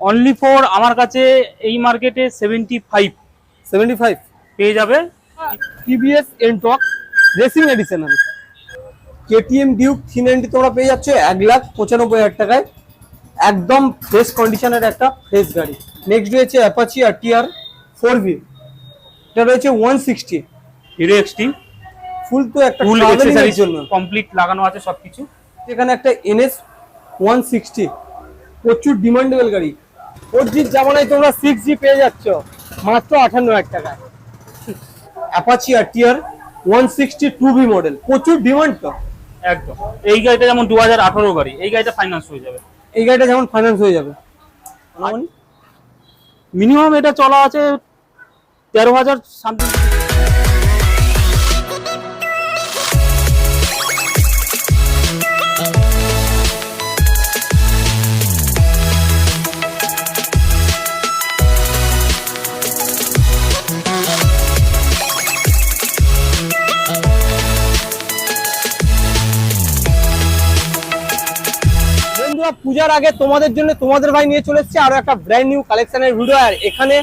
Only for আমার কাছে এই মার্কেটে সেভেন্টি ফাইভ সেভেন্টি ফাইভ পেয়ে যাবে। TVS NTorq racing edition KTM Duke three ninety তোমরা পেয়ে যাচ্ছ এক লাখ পঁচানব্বই হাজার টাকায়। একদম ফ্রেশ কন্ডিশনের একটা ফ্রেশ গাড়ি। নেক্সট রয়েছে Apache R TR four V এটা রয়েছে one sixty Hero XT full তো একটা ফুল এর জন্য। কমপ্লিট লাগানো আছে সবকিছু। এখানে একটা এনএস ওয়ান সিক্সটি প্রচুর ডিমান্ডেবল গাড়ি। ফোর জি জামানায় তোমরা সিক্স জি পেয়ে যাচ্ছ। মাত্র আঠান্ন হাজার টাকায় Apache R TR one sixty two B model প্রচুর ডিমান্ড তো। একদম। এই গাড়িটা যেমন দু হাজার আঠারো গাড়ি এই গাড়িটা ফাইন্যান্স হয়ে যাবে। এই গাড়িটা যেমন ফাইন্যান্স হয়ে যাবে। মিনিমাম এটা চলা আছে তেরো হাজার সামথিং বন্ধুরা পূজার আগে তোমাদের জন্য তোমাদের ভাই নিয়ে চলে এসেছে আরও একটা ব্র্যান্ড নিউ কালেকশনের ভিডিও আর এখানে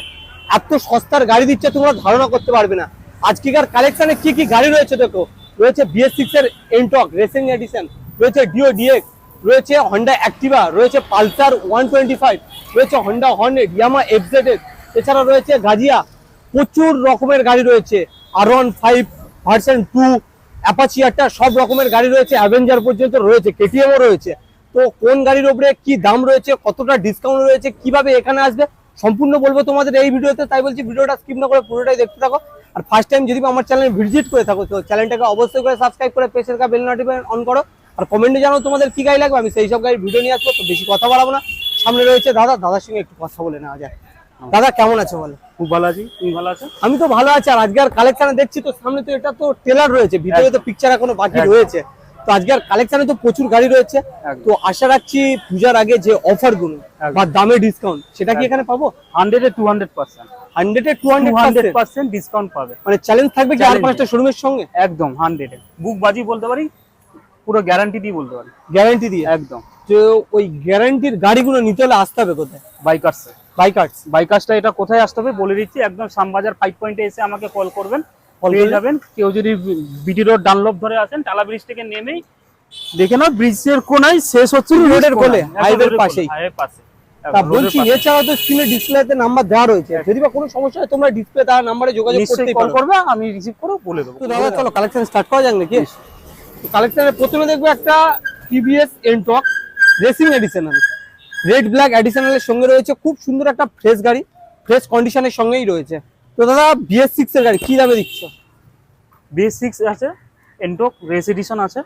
এত সস্তার গাড়ি দিচ্ছে, তোমরা ধারণা করতে পারবে না। আজকেকার কালেকশনে কি কি গাড়ি রয়েছে দেখো? রয়েছে বিএস সিক্স এর এনটক রেসিং এডিশন রয়েছে ডিও ডিএক্স রয়েছে হন্ডা অ্যাক্টিভা রয়েছে পালসার ওয়ান টোয়েন্টি ফাইভ রয়েছে হন্ডা হর্নেট ইয়ামা এফজেড এছাড়া রয়েছে গাজিয়া প্রচুর রকমের গাড়ি রয়েছে। আর one five version two Apache একটা সব রকমের গাড়ি রয়েছে। অ্যাভেঞ্জার পর্যন্ত রয়েছে কেটিএমও রয়েছে। কোন গাড়ির উপরে কি দাম রয়েছে কতটা ডিসকাউন্ট রয়েছে কীভাবে এখানে আসবে সম্পূর্ণ বলব তোমাদের এই ভিডিওতে তাই বলছি ভিডিওটা স্কিপ না করে পুরোটাই দেখতে থাকো। আর ফার্স্ট টাইম যদি আমার চ্যানেল ভিজিট করে থাকো তো চ্যানেলটাকে অবশ্যই করে সাবস্ক্রাইব করে পেছনের বেল নোটিফিকেশন অন করো। আর কমেন্টে জানাও তোমাদের কি গাড়ি লাগবে আমি সেই সব গাড়ির ভিডিও নিয়ে আসব তো বেশি কথা বলাবো না। সামনে রয়েছে দাদা দাদার সঙ্গে একটু কথা বলে নেওয়া যায় দাদা কেমন আছে বলো? খুব ভালো আছি তুমি ভালো আছো? আমি তো ভালো আছি আর আজকে আর কালেকশনে দেখছি তো সামনে তো এটা তো টেলার রয়েছে ভিতরে তো পিকচার এখনও বাকি রয়েছে। তো আজকের কালেকশনে তো প্রচুর গাড়ি রয়েছে। তো আশা রাখছি পূজার আগে যে অফারগুলো বা দামে ডিসকাউন্ট সেটা কি এখানে পাবো? হান্ড্রেডে two hundred percent hundred two hundred percent discount পাবে। মানে চ্যালেঞ্জ থাকবে কি আর পাঁচটা শোরুমের সঙ্গে? একদম হান্ড্রেডে বুক বাজি বলতে পারি পুরো গ্যারান্টি দিয়ে বলতে পারি। গ্যারান্টি দিয়ে? একদম। তো ওই গ্যারান্টির গাড়িগুলো নিতে হলে আসতে হবে কোথায়? বাইকার্স বাইকার্স বাইকার্সটা এটা কোথায় আসতে হবে বলে দিচ্ছি একদম শ্যামবাজার ফাইভ পয়েন্টে এসে আমাকে কল করবেন। পেয়ে? যাবেন। কেউ যদি বিটি রোড ডানলপ ধরে আসেন টালা ব্রিজ থেকে নেমেই দেখে নাও ব্রিজের কোনায় শেষ হচ্ছে রোডের কোলে, রোডের পাশেই। কোলে, পাশে। তা বলছি রোডের তো স্ক্রিনে ডিসপ্লেতে নাম্বার দেওয়া রয়েছে। যদি বা কোনো সমস্যা হয় তোমরা ডিসপ্লে তার নাম্বারে যোগাযোগ নিশ্চয়ই কল করবে আমি রিসিভ করে বলে দেবো। তো দাদা চলো কালেকশন স্টার্ট করা যাক নাকি? তো কালেকশনের প্রথমে দেখব একটা TVS NTorq racing additional red black এডিশনালের সঙ্গে রয়েছে খুব সুন্দর একটা ফ্রেশ গাড়ি। ফ্রেশ কন্ডিশনের সঙ্গেই রয়েছে। তো দাদা বিএস সিক্স এর গাড়ি কি দামে দিচ্ছ? বিএস সিক্স আছে এন্টক রেস এডিশন আছে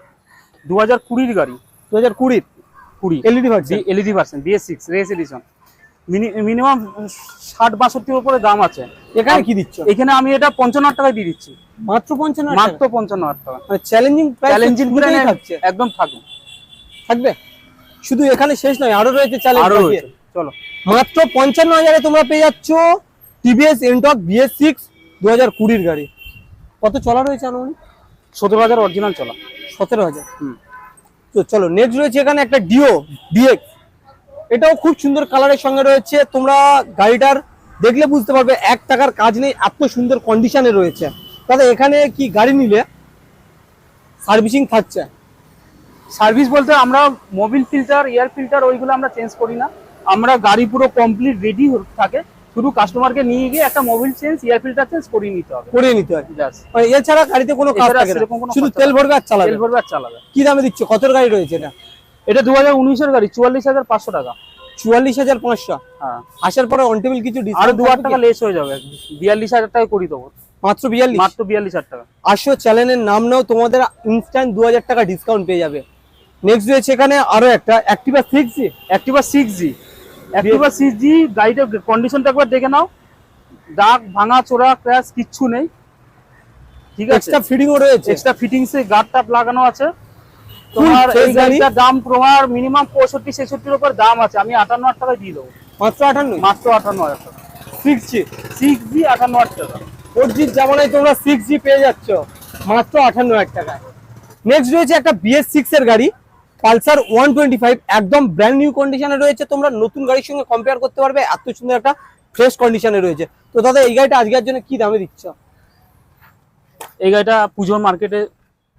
দু হাজার কুড়ির গাড়ি। দু হাজার কুড়ির? কুড়ি। LED version LED version BS six race edition minimum ষাট বাষট্টির উপরে দাম আছে। এখানে কি দিচ্ছ? এখানে আমি এটা পঞ্চান্ন হাজার টাকায় দিয়ে দিচ্ছি। মাত্র পঞ্চান্ন মাত্র পঞ্চান্ন হাজার টাকা। মানে চ্যালেঞ্জিং চ্যালেঞ্জিং প্রাইস থাকছে? একদম থাকবে। থাকবে? শুধু এখানে শেষ নয় আরও রয়েছে চ্যালেঞ্জ আরও রয়েছে। চলো। মাত্র পঞ্চান্ন হাজারে তোমরা পেয়ে যাচ্ছ টিভিএস এনটক বিএস সিক্স দু হাজার কুড়ির গাড়ি। কত চলা রয়েছে আনুমানিক? সতেরো হাজার অরিজিনাল চলা। সতেরো হাজার। হুম। তো চলো নেক্সট রয়েছে এখানে একটা ডিও ডিএক্স এটাও খুব সুন্দর কালারের সঙ্গে রয়েছে। তোমরা গাড়িটার দেখলে বুঝতে পারবে এক টাকার কাজ নেই এত সুন্দর কন্ডিশনে রয়েছে। দাদা এখানে কি গাড়ি নিলে সার্ভিসিং থাকছে? সার্ভিস বলতে আমরা মোবিল ফিল্টার এয়ার ফিল্টার ওইগুলো আমরা চেঞ্জ করি না। আমরা গাড়ি পুরো কমপ্লিট রেডি থাকে। শুধু কাস্টমারকে নিয়ে গিয়ে একটা Mobil change air filter change করিয়ে নিতে হবে। করিয়ে নিতে হয়। ব্যাস মানে এছাড়া গাড়িতে কোনো কাজ থাকে না। শুধু তেল ভরবে আর চালাবে। তেল ভরবে আর চালাবে। কি দামে দিচ্ছ? কত গাড়ি রয়েছে এটা? এটা দু হাজার উনিশের গাড়ি চুয়াল্লিশ হাজার পাঁচশো টাকা। চুয়াল্লিশ হাজার পাঁচশো। হ্যাঁ। আসার পরে অন টেবিল কিছু আরও ডিসকাউন্ট দু হাজার টাকা লেস হয়ে যাবে। বিয়াল্লিশ হাজার টাকা করে দেবো। মাত্র বিয়াল্লিশ? মাত্র বিয়াল্লিশ হাজার টাকা। আসো চ্যানেলের নাম নাও তোমাদের ইনস্ট্যান্ট দু হাজার টাকা ডিসকাউন্ট পেয়ে যাবে। নেক্সট রয়েছে এখানে আরও একটা Activa six G Activa six G Activa six G গাড়িটার কন্ডিশনটা একবার দেখে নাও। দাগ ভাঙা চোরা ক্র্যাশ কিচ্ছু নেই। ঠিক আছে? এক্সট্রা ফিডিংও রয়েছে। এক্সট্রা ফিটিংস এ গার্ড টাপ লাগানো আছে। তোমার এই গাড়িটার দাম তোমার মিনিমাম পঁয়ষট্টি ছেষট্টির উপর দাম আছে। আমি আটান্ন হাজার টাকায় দিয়ে দেবো। মাত্র আটান্ন? মাত্র আটান্ন হাজার টাকা। সিক্স জি সিক্স জি আটান্ন হাজার টাকা। ফোর জির জামানায় তোমরা সিক্স জি পেয়ে যাচ্ছ। মাত্র আটান্ন হাজার টাকায়। নেক্সট রয়েছে একটা বিএস সিক্স এর গাড়ি। পালসার ওয়ান টোয়েন্টি ফাইভ একদম ব্র্যান্ড নিউ কন্ডিশনে রয়েছে। তোমরা নতুন গাড়ির সঙ্গে কম্পেয়ার করতে পারবে এত সুন্দর একটা ফ্রেশ কন্ডিশনে রয়েছে। তো দাদা এই গাড়িটা আজকের জন্য কি দামে দিচ্ছ? এই গাড়িটা পুজোর মার্কেটে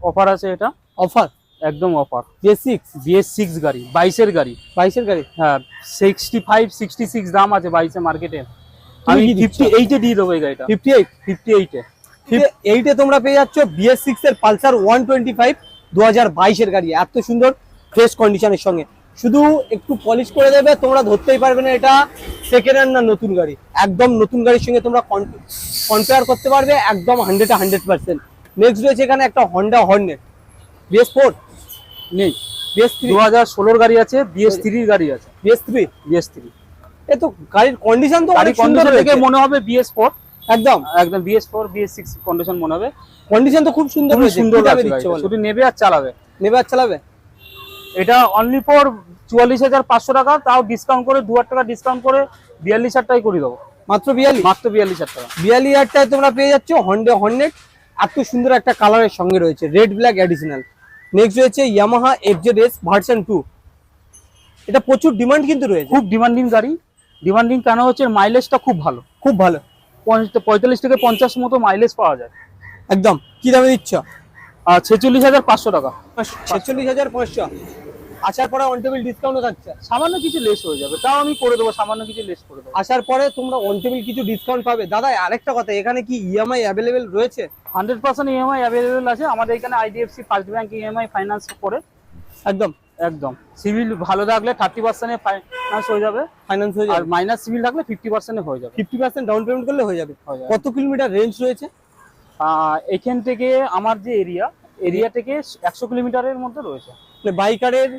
অফার আছে এটা। অফার একদম offer BS six BS six গাড়ি বাইশের গাড়ি। বাইশের গাড়ি? হ্যাঁ সিক্সটি ফাইভ সিক্সটি সিক্স দাম আছে বাইশে মার্কেটে আমি? ফিফটি এইটে দিয়ে দেবো এই গাড়িটা। ফিফটি এইট ফিফটি এইটে এইটে তোমরা পেয়ে যাচ্ছ বিএস সিক্স এর পালসার ওয়ান টোয়েন্টি ফাইভ দু হাজার বাইশের গাড়ি। এত সুন্দর ফ্রেশ কন্ডিশনের সঙ্গে। শুধু একটু পলিশ করে দেবে তোমরা ধরতেই পারবে না এটা সেকেন্ড হ্যান্ড না নতুন গাড়ি। একদম নতুন গাড়ির সঙ্গে তোমরা কম্পেয়ার করতে পারবে একদম হান্ড্রেড হান্ড্রেড পার্সেন্ট নেক্সট রয়েছে এখানে একটা হন্ডা হর্নেট বিএস ফোর নেই। বিএস থ্রি দু হাজার ষোলোর গাড়ি আছে বিএস থ্রির গাড়ি আছে। বিএস থ্রি বিএস থ্রি এ তো গাড়ির কন্ডিশন তো গাড়ি অনেক সুন্দর কন্ডিশন দেখে মনে হবে বিএস ফোর একদম। একদম BS four BS six condition মনে হবে। কন্ডিশন তো খুব সুন্দর সুন্দর দিচ্ছে শুধু নেবে আর চালাবে। নেবে আর চালাবে? এটা অনলি ফর চুয়াল্লিশ হাজার পাঁচশো টাকা তাও ডিসকাউন্ট করে দু হাজার টাকা ডিসকাউন্ট করে বিয়াল্লিশ হাজার টাকায় করে দেবো। মাত্র বিয়াল্লিশ? মাত্র বিয়াল্লিশ হাজার টাকা। বিয়াল্লিশ হাজারটায় তোমরা পেয়ে যাচ্ছ হন্ডে হর্নেট এত সুন্দর একটা কালারের সঙ্গে রয়েছে রেড ব্ল্যাক অ্যাডিশনাল নেক্সট রয়েছে Yamaha FZ S version two এটা প্রচুর ডিমান্ড কিন্তু রয়েছে। খুব ডিমান্ডিং গাড়ি। ডিমান্ডিং কেন হচ্ছে মাইলেজটা খুব ভালো। খুব ভালো। পঁয়তাল্লিশ থেকে পঞ্চাশ মতো মাইলেজ পাওয়া যায়। একদম। কি দামে দিচ্ছ? ছেচল্লিশ হাজার পাঁচশো টাকা। ছেচল্লিশ হাজার পাঁচশো। আসার পরে অন টেবিল ডিসকাউন্টও থাকছে। সামান্য কিছু লেস হয়ে যাবে তাও আমি করে দেবো সামান্য কিছু লেস করে দেবো। আসার পরে তোমরা অন টেবিল কিছু ডিসকাউন্ট পাবে। দাদা আরেকটা কথা এখানে কি ইএমআই অ্যাভেলেবেল রয়েছে? হান্ড্রেড পার্সেন্ট ইএমআই অ্যাভেলেবেল আছে। আমাদের এখানে IDFC first bank EMI finance করে। একদম। একদম। সিভিল ভালো থাকলে থার্টি পার্সেন্টে ফাইন্যান্স হয়ে যাবে। ফাইন্যান্স হয়ে আর যাবে মাইনাস সিভিল থাকলে ফিফটি পার্সেন্টে হয়ে যাবে। ফিফটি পার্সেন্ট ডাউন পেমেন্ট করলে হয়ে যাবে। কত কিলোমিটার রেঞ্জ রয়েছে? এখান থেকে আমার যে এরিয়া এরিয়া থেকে একশো কিলোমিটারের মধ্যে রয়েছে। মানে বাইকারের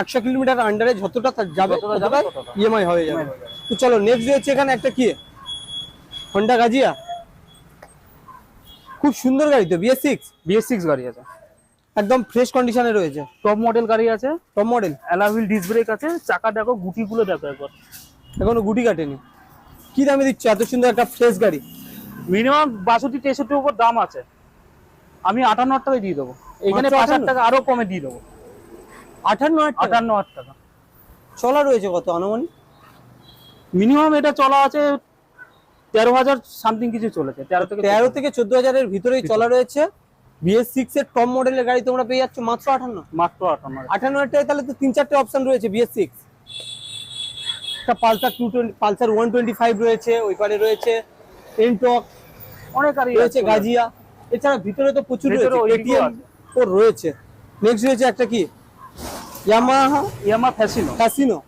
একশো কিলোমিটার আন্ডারে যতটা যাবে ততটা। ইএমআই হয়ে যাবে। তো চলো নেক্সট হচ্ছে এখানে একটা কি? হন্ডা গাজিয়া খুব সুন্দর গাড়ি তো বিএস সিক্স বিএস সিক্স গাড়ি আছে। একদম ফ্রেশ কন্ডিশনে রয়েছে। টপ মডেল গাড়ি আছে। Top model alloy wheel disc brake আছে চাকা দেখো গুটিগুলো দেখো একবার। এখনও গুটি কাটেনি। কি দামে দিচ্ছ? এত সুন্দর একটা ফ্রেশ গাড়ি। মিনিমাম বাষট্টি তেষট্টির উপর দাম আছে। আমি আটান্ন হাজার টাকায় দিয়ে দেবো। এখানে পাঁচ হাজার টাকা আরও কমে দিয়ে দেবো। আটান্ন হাজার টাকা। চলা রয়েছে কত আনুমানিক? মিনিমাম এটা চলা আছে তেরো হাজার সামথিং কিছু চলেছে তেরো থেকে তেরো থেকে চোদ্দ হাজারের ভিতরেই চলা রয়েছে। বিএস সিক্স এর টপ মডেলের গাড়ি তোমরা পেয়ে যাচ্ছ মাত্র মাত্র আটান্ন। হাজার। তাহলে তো তিন চারটে অপশন রয়েছে বিএস সিক্স একটা Pulsar two twenty Pulsar one twenty five রয়েছে ওই পারে রয়েছে এনটক অনেক রয়েছে গাজিয়া। এছাড়া ভিতরে তো প্রচুর রয়েছে নেক্সট রয়েছে একটা কি? ইয়ামাহা ইয়ামা ফ্যাসিনো ক্যাসিনো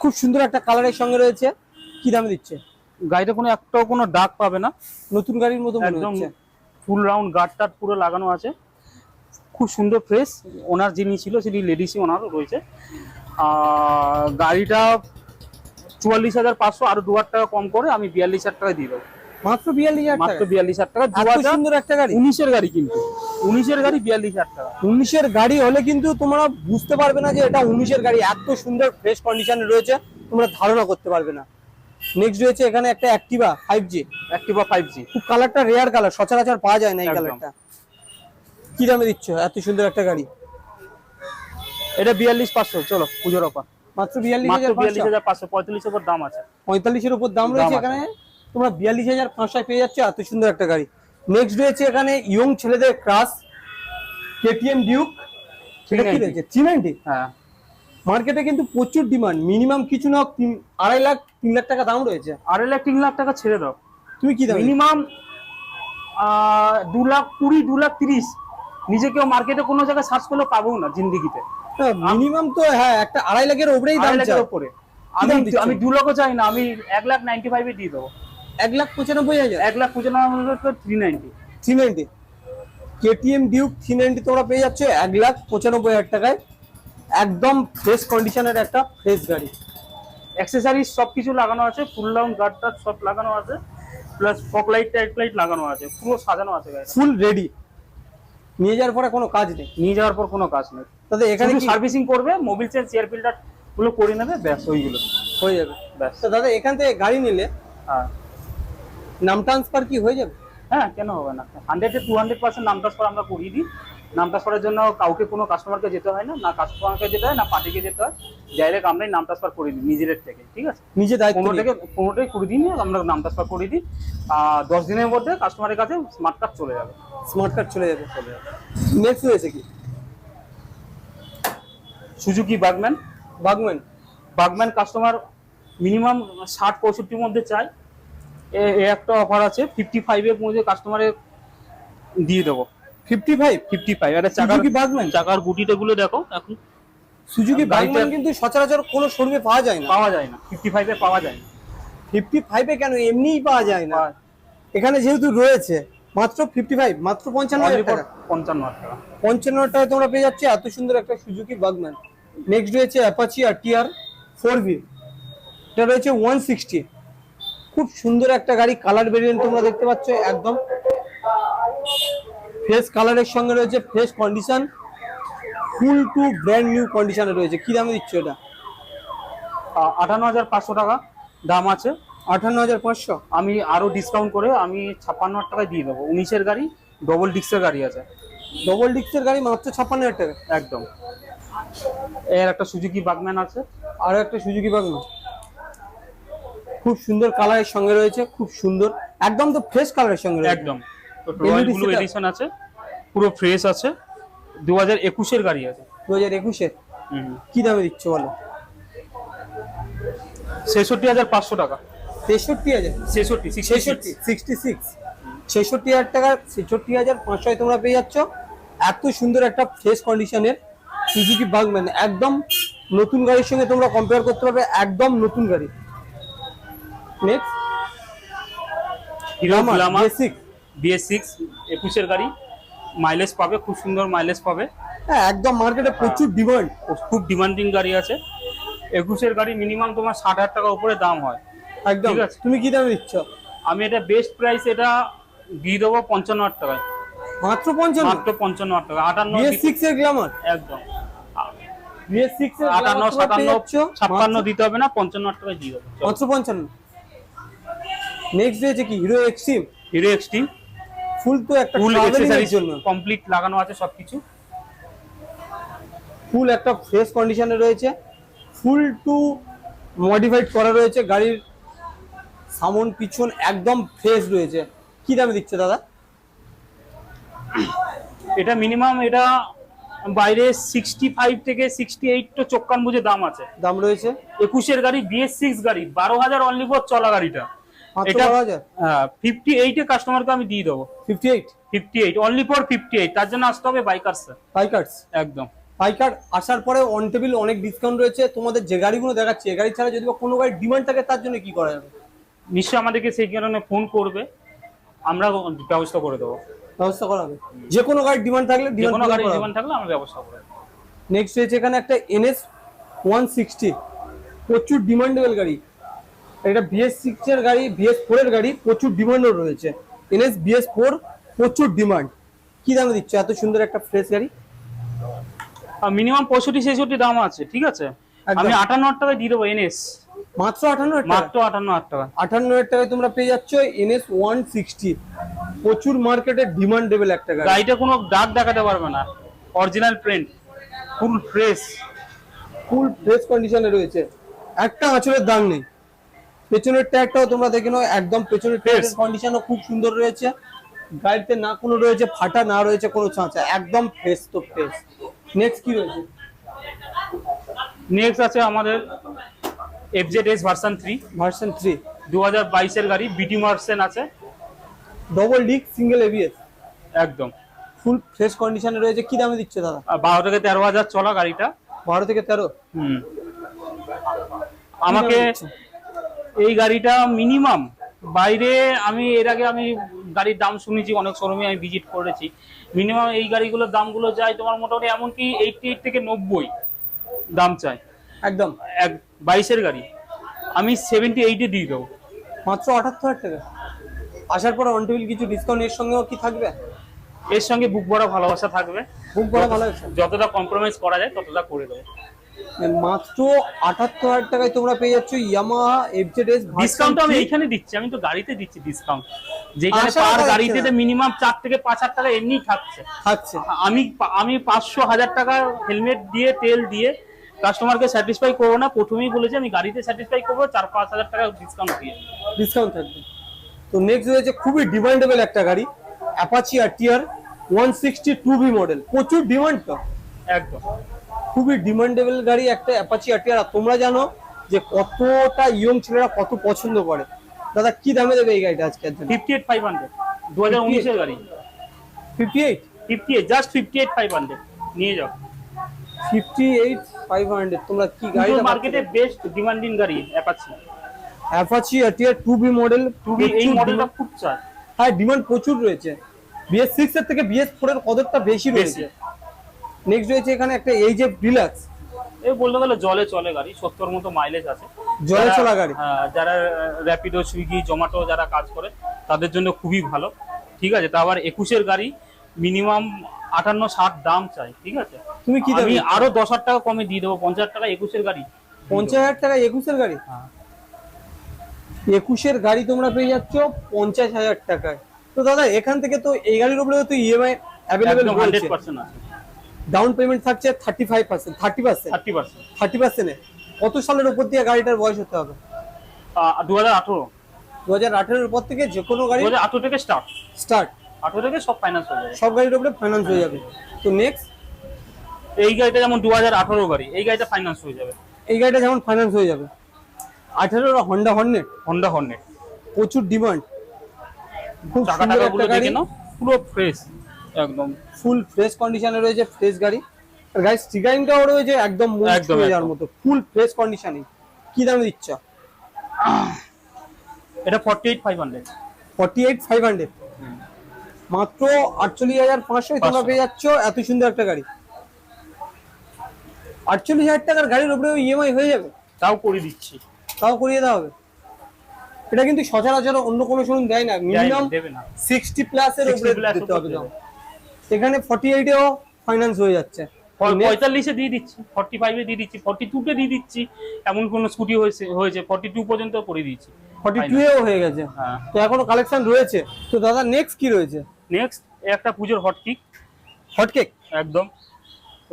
খুব সুন্দর একটা কালারের সঙ্গে রয়েছে। কি দামে দিচ্ছে? গাড়িতে কোনো একটাও কোনো দাগ পাবে না। নতুন গাড়ির মতো মনে একদম হচ্ছে। ফুল রাউন্ড গার্ড টার্ড পুরো লাগানো আছে। খুব সুন্দর ফ্রেশ ওনার যিনি ছিল সেটি লেডিসই ওনার রয়েছে। আর গাড়িটা চুয়াল্লিশ হাজার পাঁচশো আরও দু হাজার টাকা কম করে আমি বিয়াল্লিশ হাজার টাকা দিয়ে দেবো। মাত্র বিয়াল্লিশ হাজার মাত্র বিয়াল্লিশ হাজার টাকা। দু হাজার সুন্দর একটা গাড়ি। উনিশের গাড়ি কিন্তু। উনিশের গাড়ি বিয়াল্লিশ হাজার টাকা। উনিশের গাড়ি হলে কিন্তু তোমরা বুঝতে পারবে না যে এটা উনিশের গাড়ি। এত সুন্দর ফ্রেশ কন্ডিশনে রয়েছে তোমরা ধারণা করতে পারবে না। নেক্সট রয়েছে এখানে একটা Activa five G Activa five G খুব কালারটা রেয়ার কালার সচরাচর পাওয়া যায় না এই কালারটা কি দামে দিচ্ছ? এত সুন্দর একটা গাড়ি। এটা বিয়াল্লিশ পাঁচশো চলো পুজোর অফার মাত্র বিয়াল্লিশ হাজার বিয়াল্লিশ হাজার পাঁচশো পঁয়তাল্লিশের উপর দাম আছে। পঁয়তাল্লিশের উপর দাম রয়েছে এখানে। তোমরা বিয়াল্লিশ হাজার পাঁচশো পেয়ে যাচ্ছ এত সুন্দর একটা গাড়ি। নেক্সট রয়েছে এখানে ইয়ং ছেলেদের ক্রাস কেটিএম ডিউক সেটা কি রয়েছে থ্রি নাইনটি হ্যাঁ। মার্কেটে কিন্তু প্রচুর ডিমান্ড মিনিমাম কিছু না আড়াই লাখ তিন লাখ টাকা দাম রয়েছে। আড়াই লাখ তিন লাখ টাকা ছেড়ে দাও। তুমি কি দাম মিনিমাম দু লাখ কুড়ি দু লাখ তিরিশ। নিজেকেও মার্কেটে কোনো জায়গায় সার্চ করলে পাবো না জিন্দিগিতে। মিনিমাম তো হ্যাঁ একটা আড়াই লাখের উপরেই দাম লাখের। উপরে। আমি? আমি দু লাখও চাই না আমি এক লাখ নাইনটি ফাইভে দিয়ে দেবো। এক লাখ পঁচানব্বই হাজার। এক লাখ পঁচানব্বই three ninety three ninety KTM Duke three ninety তোমরা পেয়ে যাচ্ছ এক লাখ পঁচানব্বই হাজার টাকায়। একদম ফ্রেশ কন্ডিশনের একটা ফ্রেশ গাড়ি। অ্যাক্সেসারিজ সব কিছু লাগানো আছে ফুল রাউন্ড গার্ড সব লাগানো আছে প্লাস ফক লাইট টাইট লাইট লাগানো আছে পুরো সাজানো আছে ফুল রেডি নিয়ে যাওয়ার পরে কোনো কাজ নেই। নিয়ে যাওয়ার পর কোনো কাজ নেই। তাতে এখানে এখানে সার্ভিসিং করবে মোবিল চেঞ্জ এয়ার ফিল্টারগুলো করে নেবে ব্যাস ওইগুলো হয়ে যাবে। ব্যাস। তো দাদা এখান থেকে গাড়ি নিলে হ্যাঁ। নাম ট্রান্সফার কি হয়ে যাবে? হ্যাঁ কেন হবে না? হান্ড্রেড টু হান্ড্রেড পার্সেন্ট নাম ট্রান্সফার আমরা করিয়ে দিই। নাম ট্রান্সফারের জন্য কাউকে কোনো কাস্টমারকে যেতে হয় না না কাস্টমারকে যেতে হয় না পার্টিকে যেতে হয়। ডাইরেক্ট আমরাই নাম ট্রান্সফার করে দিই নিজের থেকে ঠিক আছে? নিজে পনেরো। থেকে পনেরোটাই কুড়ি দিনে আমরা নাম ট্রান্সফার করে দিই। আর দশ দিনের মধ্যে কাস্টমারের কাছে স্মার্ট কার্ড চলে যাবে। স্মার্ট কার্ড চলে যাবে। চলে যাবে নেক্সট রয়েছে কি? Suzuki Burgman Burgman Burgman customer minimum ষাট পঁয়ষট্টির মধ্যে এ একটা অফার আছে ফিফটি ফাইভের মধ্যে কাস্টমারে দিয়ে দেবো। ফিফটি ফাইভ ফিফটি ফাইভ একটা চাকার কি বাগম্যান চাকার গুটিটা গুলো দেখো এখন। সুজুকি বাগম্যান কিন্তু সচরাচর কোনো শোরুমে পাওয়া যায় না। পাওয়া যায় না ফিফটি ফাইভে পাওয়া যায় না। ফিফটি ফাইভে কেন? এমনিই পাওয়া যায় না। এখানে যেহেতু রয়েছে মাত্র ফিফটি ফাইভ মাত্র পঞ্চান্ন টাকা। পঞ্চান্ন টাকা। পঞ্চান্ন টাকা তোমরা পেয়ে যাচ্ছে এত সুন্দর একটা সুজুকি বাগম্যান নেক্সট রয়েছে Apache R TR four V এটা রয়েছে ওয়ান সিক্সটি খুব সুন্দর একটা গাড়ি কালার ভেরিয়েন্ট তোমরা দেখতে পাচ্ছ একদম। ফ্রেশ কালারের সঙ্গে রয়েছে fresh condition full to brand new কন্ডিশনে রয়েছে। কি দামে দিচ্ছ এটা? আটান্ন হাজার পাঁচশো টাকা দাম আছে। আঠান্ন হাজার পাঁচশো? আমি আরও ডিসকাউন্ট করে আমি ছাপ্পান্ন হাজার টাকায় দিয়ে দেবো। উনিশের গাড়ি ডবল ডিস্কের গাড়ি আছে। ডবল ডিক্সের গাড়ি মাত্র ছাপ্পান্ন হাজার টাকা। একদম। এর একটা সুজুকি বাগম্যান আছে। আর একটা সুজুকি বাগম্যান খুব সুন্দর কালারের সঙ্গে রয়েছে খুব সুন্দর। একদম তো ফ্রেশ কালারের সঙ্গে রয়েছে। একদম। রয়্যাল ব্লু এডিশন আছে পুরো ফ্রেশ আছে। দু হাজার একুশের গাড়ি আছে। দু হাজার একুশে হুম। কি দামে দিচ্ছ বলো? ছেষট্টি হাজার পাঁচশো টাকা। তেষট্টি হাজার? ছেষট্টি ছেষট্টি সিক্সটি সিক্স ছেষট্টি হাজার টাকা ছেষট্টি হাজার পাঁচশোয় তোমরা পেয়ে যাচ্ছ। এত সুন্দর একটা ফ্রেশ কন্ডিশনের সুজুকি বাগম্যান একদম নতুন গাড়ির সঙ্গে তোমরা কম্পেয়ার করতে পারবে একদম নতুন গাড়ি। Next Hero Glamour BS six একুশের গাড়ি। মাইলেজ পাবে খুব সুন্দর মাইলেজ পাবে। হ্যাঁ একদম মার্কেটে প্রচুর ডিমান্ড খুব ডিমান্ডিং গাড়ি আছে। একুশের গাড়ি মিনিমাম তোমার ষাট হাজার টাকা উপরে দাম হয়। একদম। ঠিক আছে। তুমি কি দামে দিচ্ছ আমি এটা বেস্ট প্রাইস এটা দিয়ে দেবো পঞ্চান্ন হাজার টাকায়। মাত্র পঞ্চান্ন? মাত্র পঞ্চান্ন হাজার টাকা আটান্ন সিক্স এর গ্লামার একদম। আটান্ন সাতান্ন ছাপ্পান্ন দিতে হবে না পঞ্চান্ন হাজার টাকায় দিয়ে দেবো। মাত্র পঞ্চান্ন। নেক্সট রয়েছে কি? Hero Xtreme Hero Xtreme full তো একটা ফুল এর জন্য। কমপ্লিট লাগানো আছে সবকিছু। ফুল একটা ফ্রেশ কন্ডিশনে রয়েছে। ফুল টু মডিফাইড করা রয়েছে। গাড়ির সামন পিছন একদম ফ্রেশ রয়েছে। কি দামে দিচ্ছে দাদা? এটা মিনিমাম এটা বাইরে সিক্সটি ফাইভ থেকে সিক্সটি এইট তো চোক্কান বুঝে দাম আছে। দাম রয়েছে। একুশের গাড়ি বিএস সিক্স গাড়ি বারো হাজার অনলি ফোর চলা গাড়িটা। এটা ফিফটি এইটে কাস্টমারকে আমি দিয়ে দেবো। Fifty eight fifty eight only for fifty eight তার জন্য আসতে হবে বাইকার্স পাইকার্স একদম। আসার পরে অন টেবিল অনেক ডিসকাউন্ট রয়েছে। তোমাদের যে গাড়িগুলো দেখাচ্ছে গাড়ি ছাড়া যদি কোনো গাড়ির ডিমান্ড থাকে তার জন্য কি করা যাবে? নিশ্চয়ই আমাদেরকে সেই কারণে ফোন করবে। আমরা ব্যবস্থা করে দেবো। ব্যবস্থা করা হবে। যে কোনো গাড়ির ডিমান্ড থাকলে যে কোনো গাড়ির ডিমান্ড থাকলে আমরা ব্যবস্থা করে নেক্সট রয়েছে এখানে একটা এনএস ওয়ান সিক্সটি প্রচুর ডিমান্ডেবল গাড়ি। এটা বিএস সিক্স এর গাড়ি বিএস ফোর এর গাড়ি প্রচুর ডিমান্ডও রয়েছে। এনএস বিএস ফোর প্রচুর ডিমান্ড কি দামে দিচ্ছ? এত সুন্দর একটা ফ্রেশ গাড়ি। আর মিনিমাম পঁয়ষট্টি ছেষট্টি দাম আছে ঠিক আছে। আমি আটান্ন হাজার টাকায় দিয়ে দেবো এনএস মাত্র হাজার মাত্র আটান্ন হাজার টাকা। আঠান্ন হাজার টাকায় তোমরা পেয়ে যাচ্ছ এনএস ওয়ান সিক্সটি প্রচুর মার্কেটে ডিমান্ডেবল একটা গাড়ি। গাড়িটা কোনো দাগ দেখাতে পারবে না। Original print full fresh full fresh কন্ডিশনে রয়েছে। একটা আঁচলের দাম নেই। পেছনের ট্যাগটাও তোমরা দেখে নাও একদম পেছনের ট্যাগের কন্ডিশনও খুব সুন্দর রয়েছে। গাড়িতে না কোনো রয়েছে ফাটা না রয়েছে কোনো চাঁচা একদম ফ্রেশ তো ফ্রেশ নেক্সট কি রয়েছে? নেক্সট আছে আমাদের FZ S version three version three দু হাজার বাইশের গাড়ি বিটি ভার্সন আছে। ডবল ডিক সিঙ্গেল এবিএস একদম। ফুল ফ্রেশ কন্ডিশনে রয়েছে। কি দামে দিচ্ছে দাদা? আর বারো থেকে তেরো হাজার চলা গাড়িটা। বারো থেকে তেরো? হুম। আমাকে এই গাড়িটা মিনিমাম বাইরে আমি এর আগে আমি গাড়ির দাম শুনেছি অনেক শোরুমে আমি ভিজিট করেছি। মিনিমাম এই গাড়িগুলোর দামগুলো যায় তোমার মোটামুটি এমনকি এইটটি এইট থেকে নব্বই দাম চাই একদম। এক বাইশের গাড়ি। আমি সেভেন্টি এইটে দিয়ে দেবো। মাত্র আটাত্তর হাজার টাকা। আসার পরে অন টেবিল কিছু ডিসকাউন্ট এর সঙ্গেও কি থাকবে? এর সঙ্গে বুক ভরা ভালোবাসা থাকবে। বুক করা ভালো হয়েছে যতটা কম্প্রোমাইজ করা যায় ততটা করে দেবো। মাত্র আটাত্তর হাজার টাকায় তোমরা পেয়ে যাচ্ছ ইয়ামাহা এফজেডএস ডিসকাউন্ট আমি এইখানে দিচ্ছি আমি তো গাড়িতে দিচ্ছি ডিসকাউন্ট যেখানে পার গাড়িতে মিনিমাম চার থেকে পাঁচ হাজার টাকা এমনি থাকছে থাকছে আমি আমি পাঁচশো হাজার টাকা হেলমেট দিয়ে তেল দিয়ে কাস্টমারকে স্যাটিসফাই করব না প্রথমেই বলেছি আমি গাড়িতে স্যাটিসফাই করব চার পাঁচ হাজার টাকা ডিসকাউন্ট দিয়ে। ডিসকাউন্ট থাকবে। তো নেক্সট রয়েছে খুবই ডিমান্ডেবল একটা গাড়ি Apache R TR one sixty two B model প্রচুর ডিমান্ড তো। একদম। খুবই ডিমান্ডেবল গাড়ি একটা অ্যাপাচি আর তোমরা জানো যে কতটা ইয়ং ছেলেরা কত পছন্দ করে। দাদা কি দামে দেবে এই গাড়িটা জন্য? ফিফটি এইট ফাইভ হান্ড্রেড দু হাজার উনিশের গাড়ি। Fifty eight fifty eight just fifty eight five hundred নিয়ে যাও। ফিফটি এইট ফাইভ হান্ড্রেড তোমরা কি গাড়ি মার্কেটে বেস্ট ডিমান্ডিং গাড়ি Apache Apache R TR two B model two B এই মডেলটা খুব চায় হ্যাঁ ডিমান্ড প্রচুর রয়েছে। বিএস সিক্স এর থেকে বিএস ফোর এর কদরটা বেশি। রয়েছে? নেক্সট রয়েছে এখানে একটা এইচ এফ ডিলাক্স এই বলতে গেলে জলে চলে গাড়ি সত্তর মতো মাইলেজ আছে। জলে চলা গাড়ি। হ্যাঁ, যারা র্যাপিডো সুইগি জোম্যাটো যারা কাজ করে তাদের জন্য খুবই ভালো। ঠিক আছে? তা আবার একুশের গাড়ি মিনিমাম আটান্ন ষাট দাম চাই ঠিক আছে? তুমি কি আমি আরও দশ হাজার টাকা কমে দিয়ে দেবো পঞ্চাশ টাকা একুশের গাড়ি। পঞ্চাশ হাজার টাকা একুশের গাড়ি? হ্যাঁ। একুশের গাড়ি তোমরা পেয়ে যাচ্ছ পঞ্চাশ হাজার টাকায়। তো দাদা এখান থেকে তো এই গাড়ির উপরে তো ইএমআই অ্যাভেলেবেল হান্ড্রেড পার্সেন্ট আছে। ডাউন পেমেন্ট থাকছে thirty five percent thirty percent thirty percent thirty পার্সেন্টে কত সালের উপর দিয়ে গাড়িটার বয়স হতে হবে? দু হাজার আঠেরো। দু হাজার আঠেরোর পর থেকে যে কোনো গাড়ি আঠেরো থেকে স্টার্ট স্টার্ট আঠেরো থেকে সব ফাইন্যান্স হয়ে যাবে। সব গাড়ির উপরে ফাইন্যান্স হয়ে যাবে। তো নেক্সট এই গাড়িটা যেমন দু হাজার আঠারো গাড়ি এই গাড়িটা ফাইন্যান্স হয়ে যাবে। এই গাড়িটা যেমন ফাইন্যান্স হয়ে যাবে। আঠেরোর হন্ডা হর্নেট হন্ডা হর্নেট প্রচুর ডিমান্ড খুব সুন্দর একটা গাড়ি। পুরো ফ্রেশ একদম। ফুল ফ্রেশ কন্ডিশনে রয়েছে ফ্রেশ গাড়ি। আর গাড়ির স্টিকারিংটাও রয়েছে একদম একদম, যাওয়ার মতো। ফুল ফ্রেশ কন্ডিশনে কি দামে দিচ্ছ? এটা forty eight five hundred forty eight five hundred মাত্র আটচল্লিশ হাজার পাঁচশো তোমরা পেয়ে যাচ্ছ। এত সুন্দর একটা গাড়ি। আটচল্লিশ হাজার টাকার গাড়ির উপরে ইএমআই হয়ে যাবে? তাও করে দিচ্ছি। তাও করিয়ে দেওয়া হবে? এটা কিন্তু সচরাচর অন্য কোনো শোরুম দেয় না। মিনিমাম দেবে না। সিক্সটি প্লাস এর উপরে দিতে হবে দাম। এখানে ফর্টি এইটেও ফাইন্যান্স হয়ে যাচ্ছে। পঁয়তাল্লিশে দিয়ে দিচ্ছি ফর্টি ফাইভে দিয়ে দিচ্ছি ফর্টি টুতে দিয়ে দিচ্ছি এমন কোন স্কুটি হয়েছে হয়েছে ফর্টি টু পর্যন্ত করে দিচ্ছি ফর্টি টু এও হয়ে গেছে। হ্যাঁ। তো এখনও কালেকশন রয়েছে। তো দাদা নেক্সট কি রয়েছে? নেক্সট একটা পুজোর হটকিক হটকেক একদম।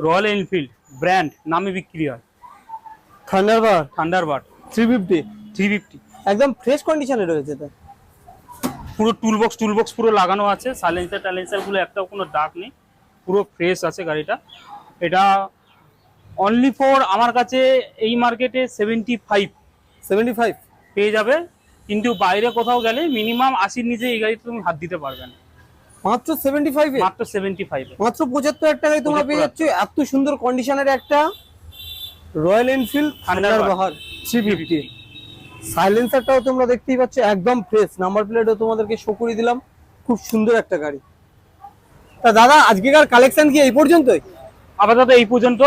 রয়্যাল এনফিল্ড ব্র্যান্ড নামে বিক্রি হয়। Thunderbird Thunderbird three fifty three fifty একদম ফ্রেশ কন্ডিশনে রয়েছে তো। পুরো টুল বক্স টুল বক্স পুরো লাগানো আছে। সাইলেন্সার টাইলেন্সারগুলো একটাও কোনো ডাক নেই। পুরো ফ্রেশ আছে গাড়িটা। এটা অনলি ফর আমার কাছে এই মার্কেটে সেভেন্টি ফাইভ সেভেন্টি ফাইভ পেয়ে যাবে। কিন্তু বাইরে কোথাও গেলে মিনিমাম আশির নিচে এই গাড়িতে তুমি হাত দিতে পারবে না। মাত্র সেভেন্টি ফাইভে মাত্র সেভেন্টি ফাইভে মাত্র পঁচাত্তর টাকায় তোমরা পেয়ে যাচ্ছ। এত সুন্দর কন্ডিশনের একটা রয়্যাল এনফিল্ড থান্ডার। বাহার থ্রি ফিফটি সাইলেন্সারটাও তোমরা দেখতেই পাচ্ছ একদম ফ্রেশ নাম্বার প্লেটও তোমাদেরকে শো করে দিলাম। খুব সুন্দর একটা গাড়ি। তা দাদা আজকেকার কালেকশন কি এই পর্যন্তই? আপাতত এই পর্যন্ত।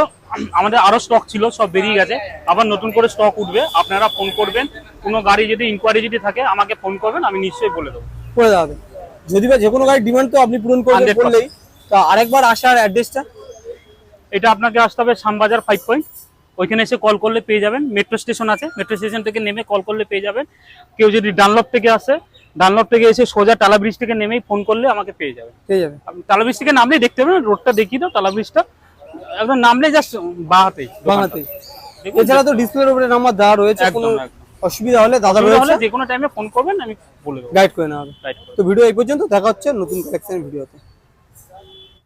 আমাদের আরও স্টক ছিল সব বেরিয়ে গেছে। আবার নতুন করে স্টক উঠবে। আপনারা ফোন করবেন। কোনো গাড়ি যদি ইনকোয়ারি যদি থাকে আমাকে ফোন করবেন আমি নিশ্চয়ই বলে দেবো। করে দেওয়া হবে। যদি বা যে কোনো গাড়ির ডিমান্ড তো আপনি পূরণ 100% বললেই। তা আরেকবার আসার অ্যাড্রেসটা এটা আপনাকে আসতে হবে শ্যামবাজার ফাইভ পয়েন্ট ওইখানে এসে কল করলে পেয়ে যাবেন। মেট্রো স্টেশন আছে। মেট্রো স্টেশন থেকে নেমে কল করলে পেয়ে যাবেন। কেউ যদি ডানলপ থেকে আসে ডানলপ থেকে এসে সোজা টালা ব্রিজ থেকে নেমেই ফোন করলে আমাকে পেয়ে যাবেন পেয়ে যাবে। টালা ব্রিজ থেকে নামলেই দেখতে পাবেন রোডটা দেখিয়ে দাও টালা ব্রিজটা একদম নামলে জাস্ট বাহাতেই দেখুন, এছাড়া তো ডিসপ্লের উপরে নাম্বার দেওয়া রয়েছে কোনো অসুবিধা হলে দাদা রয়েছে। যে কোনো টাইমে ফোন করবেন আমি বলে দেবো। গাইড করে নেওয়া হবে। তো ভিডিও এই পর্যন্ত দেখা হচ্ছে নতুন কালেকশন ভিডিওতে